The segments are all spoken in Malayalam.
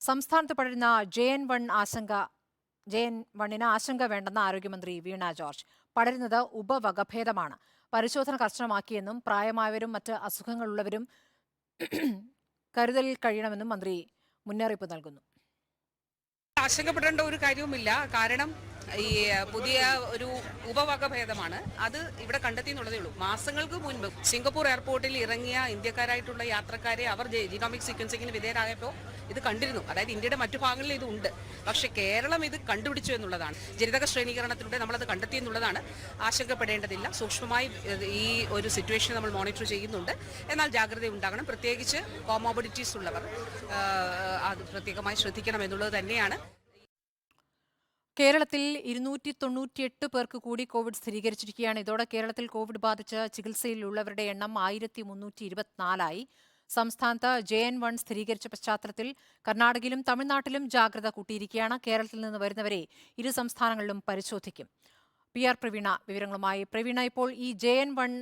സംസ്ഥാനത്ത് പടരുന്ന ജെ എൻ വൺ ആശങ്ക ജെ എൻ വണ്ണിന് ആശങ്ക വേണ്ടെന്ന് ആരോഗ്യമന്ത്രി വീണ ജോർജ്. പടരുന്നത് ഉപവകഭേദമാണ്. പരിശോധന കർശനമാക്കിയെന്നും പ്രായമായവരും മറ്റ് അസുഖങ്ങളുള്ളവരും കരുതലിൽ കഴിയണമെന്നും മന്ത്രി മുന്നറിയിപ്പ് നൽകുന്നു. ആശങ്കപ്പെടേണ്ട ഒരു കാര്യവുമില്ല. കാരണം ഈ പുതിയ ഒരു ഉപവകഭേദമാണ്. അത് ഇവിടെ കണ്ടെത്തി എന്നുള്ളതേ ഉള്ളൂ. മാസങ്ങൾക്ക് മുൻപ് സിംഗപ്പൂർ എയർപോർട്ടിൽ ഇറങ്ങിയ ഇന്ത്യക്കാരായിട്ടുള്ള യാത്രക്കാരെ അവർ ജീനോമിക് സീക്വൻസിങ്ങിന് വിധേയരായപ്പോൾ ഇത് കണ്ടിരുന്നു. അതായത് ഇന്ത്യയുടെ മറ്റു ഭാഗങ്ങളിൽ ഇത് ഉണ്ട്. പക്ഷെ കേരളം ഇത് കണ്ടുപിടിച്ചു എന്നുള്ളതാണ്. ജനിതക ശ്രേണീകരണത്തിലൂടെ നമ്മളത് കണ്ടെത്തി എന്നുള്ളതാണ്. ആശങ്കപ്പെടേണ്ടതില്ല. സൂക്ഷ്മമായി ഈ ഒരു സിറ്റുവേഷൻ നമ്മൾ മോണിറ്റർ ചെയ്യുന്നുണ്ട്. എന്നാൽ ജാഗ്രത ഉണ്ടാകണം. പ്രത്യേകിച്ച് കോമോബിഡിറ്റീസ് ഉള്ളവർ അത് പ്രത്യേകമായി ശ്രദ്ധിക്കണം എന്നുള്ളത് തന്നെയാണ്. കേരളത്തിൽ ഇരുന്നൂറ്റി തൊണ്ണൂറ്റിയെട്ട് പേർക്ക് കൂടി കോവിഡ് സ്ഥിരീകരിച്ചിരിക്കുകയാണ്. ഇതോടെ കേരളത്തിൽ കോവിഡ് ബാധിച്ച് ചികിത്സയിലുള്ളവരുടെ എണ്ണം ആയിരത്തി മുന്നൂറ്റി ഇരുപത്തിനാലായി സംസ്ഥാനത്ത് ജെ എൻ വൺ സ്ഥിരീകരിച്ച പശ്ചാത്തലത്തിൽ കർണാടകയിലും തമിഴ്നാട്ടിലും ജാഗ്രത കൂട്ടിയിരിക്കുകയാണ്. കേരളത്തിൽ നിന്ന് വരുന്നവരെ ഇരു സംസ്ഥാനങ്ങളിലും പരിശോധിക്കും. പി ആർ പ്രവീണ വിവരങ്ങളുമായി. പ്രവീണ ഇപ്പോൾ ഈ ജെ എൻ വൺ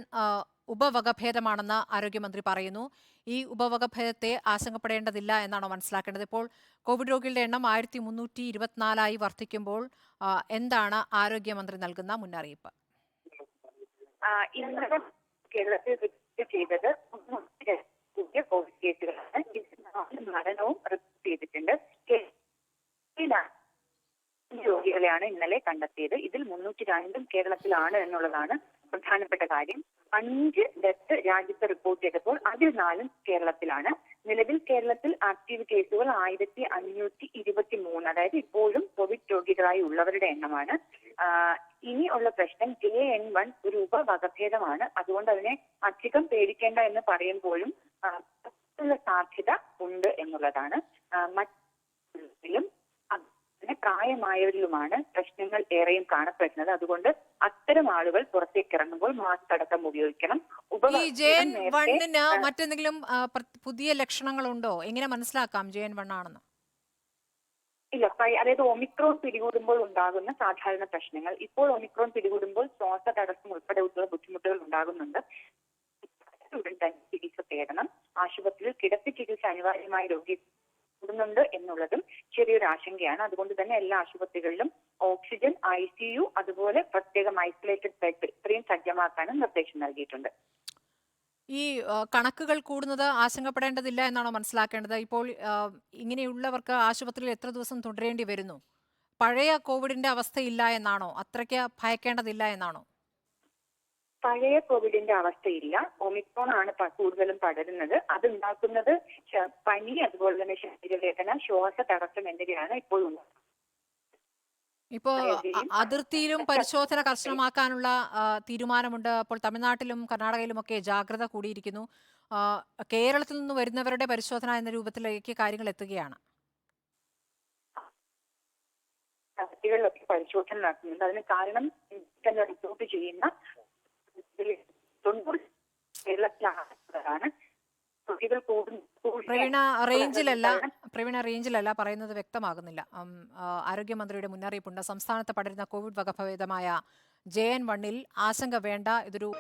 ഉപവകഭേദമാണെന്ന് ആരോഗ്യമന്ത്രി പറയുന്നു. ഈ ഉപവകഭേദത്തെ ആശങ്കപ്പെടേണ്ടതില്ല എന്നാണോ മനസ്സിലാക്കേണ്ടത്? ഇപ്പോൾ കോവിഡ് രോഗികളുടെ എണ്ണം ആയിരത്തി മുന്നൂറ്റി ഇരുപത്തിനാലായി വർദ്ധിക്കുമ്പോൾ എന്താണ് ആരോഗ്യമന്ത്രി നൽകുന്ന മുന്നറിയിപ്പ്? കേരളത്തിൽ മരണവും രോഗികളെയാണ് ഇന്നലെ കണ്ടെത്തിയത്. ഇതിൽ മുന്നൂറ്റി രണ്ടും കേരളത്തിലാണ് എന്നുള്ളതാണ് പ്രധാനപ്പെട്ട കാര്യം. അഞ്ച് ഡെത്ത് രാജ്യത്ത് റിപ്പോർട്ട് ചെയ്തപ്പോൾ അതിൽ നാലും കേരളത്തിലാണ്. നിലവിൽ കേരളത്തിൽ ആക്റ്റീവ് കേസുകൾ ആയിരത്തി അഞ്ഞൂറ്റി ഇരുപത്തി മൂന്ന് അതായത് ഇപ്പോഴും കോവിഡ് രോഗികളായി ഉള്ളവരുടെ എണ്ണമാണ്. ഇനി ഉള്ള പ്രശ്നം ജെ എൻ വൺ ഒരു ഉപവകഭേദമാണ് അതുകൊണ്ട് അതിനെ അധികം പേടിക്കേണ്ട എന്ന് പറയുമ്പോഴും സാധ്യത ഉണ്ട് എന്നുള്ളതാണ്. ആഹ് അതിന് പ്രായമായവരിലുമാണ് പ്രശ്നങ്ങൾ ഏറെയും കാണപ്പെടുന്നത്. അതുകൊണ്ട് അത്തരം ആളുകൾ പുറത്തേക്ക് ഇറങ്ങുമ്പോൾ മാസ്ക് അടക്കം ഉപയോഗിക്കണം. ഈ ജെ എൻ വണ്ണിന് മറ്റെന്തെങ്കിലും പുതിയ ലക്ഷണങ്ങളുണ്ടോ? എങ്ങനെ മനസ്സിലാക്കാം ജെ എൻ വൺ ആണെന്ന് ഇല്ല അതായത് ഒമിക്രോൺ പിടികൂടുമ്പോൾ ഉണ്ടാകുന്ന സാധാരണ പ്രശ്നങ്ങൾ. ഇപ്പോൾ ഒമിക്രോൺ പിടികൂടുമ്പോൾ ശ്വാസ തടസ്സം ഉൾപ്പെടെയുള്ള ബുദ്ധിമുട്ടുകൾ ഉണ്ടാകുന്നുണ്ട്. ഉടൻ തന്നെ ചികിത്സ തേടണം. ആശുപത്രിയിൽ കിടത്തി ചികിത്സ അനിവാര്യമായ രോഗി കൂടുന്നുണ്ട് എന്നുള്ളതും ചെറിയൊരു ആശങ്കയാണ്. അതുകൊണ്ട് തന്നെ എല്ലാ ആശുപത്രികളിലും ഓക്സിജൻ ഐ സി യു അതുപോലെ പ്രത്യേകം ഐസൊലേറ്റഡ് ബെഡ് ഇത്രയും സജ്ജമാക്കാനും നിർദ്ദേശം നൽകിയിട്ടുണ്ട്. ഈ കണക്കുകൾ കൂടുന്നത് ആശങ്കപ്പെടേണ്ടതില്ല എന്നാണോ മനസ്സിലാക്കേണ്ടത്? ഇപ്പോൾ ഇങ്ങനെയുള്ളവർക്ക് ആശുപത്രിയിൽ എത്ര ദിവസം തുടരേണ്ടി വരുന്നു? പഴയ കോവിഡിന്റെ അവസ്ഥയില്ല എന്നാണോ? അത്രയ്ക്ക് ഭയക്കേണ്ടതില്ല എന്നാണോ? പഴയ കോവിഡിന്റെ അവസ്ഥയില്ല. ഒമിക്രോൺ ആണ് കൂടുതലും പടരുന്നത്. അത് ഉണ്ടാക്കുന്നത് പനി അതുപോലെ തന്നെ ശരീരവേദന ശ്വാസ തടസ്സം എന്നിവയാണ് ഇപ്പോൾ ഉണ്ടാക്കുന്നത്. ഇപ്പോ അതിർത്തിയിലും പരിശോധന കർശനമാക്കാനുള്ള തീരുമാനമുണ്ട്. അപ്പോൾ തമിഴ്നാട്ടിലും കർണാടകയിലും ഒക്കെ ജാഗ്രത കൂടിയിരിക്കുന്നു. കേരളത്തിൽ നിന്ന് വരുന്നവരുടെ പരിശോധന എന്ന രൂപത്തിലേക്ക് കാര്യങ്ങൾ എത്തുകയാണ്. അതിർത്തികളിലൊക്കെ പരിശോധന നടത്തുന്നുണ്ട്. അതിന് കാരണം തന്നെ റിപ്പോർട്ട് ചെയ്യുന്ന തൊണ്ണൂറ് കേരളത്തിലാണ് പ്രവീണ റേഞ്ചിലല്ല പ്രവീണ റേഞ്ചിലല്ല പറയുന്നത് വ്യക്തമാകുന്നില്ല. ആരോഗ്യമന്ത്രിയുടെ മുന്നറിയിപ്പുണ്ട്. സംസ്ഥാനത്ത് പടരുന്ന കോവിഡ് വകഭേദമായ ജെ എൻ വണ്ണിൽ ആശങ്ക വേണ്ട ഇതൊരു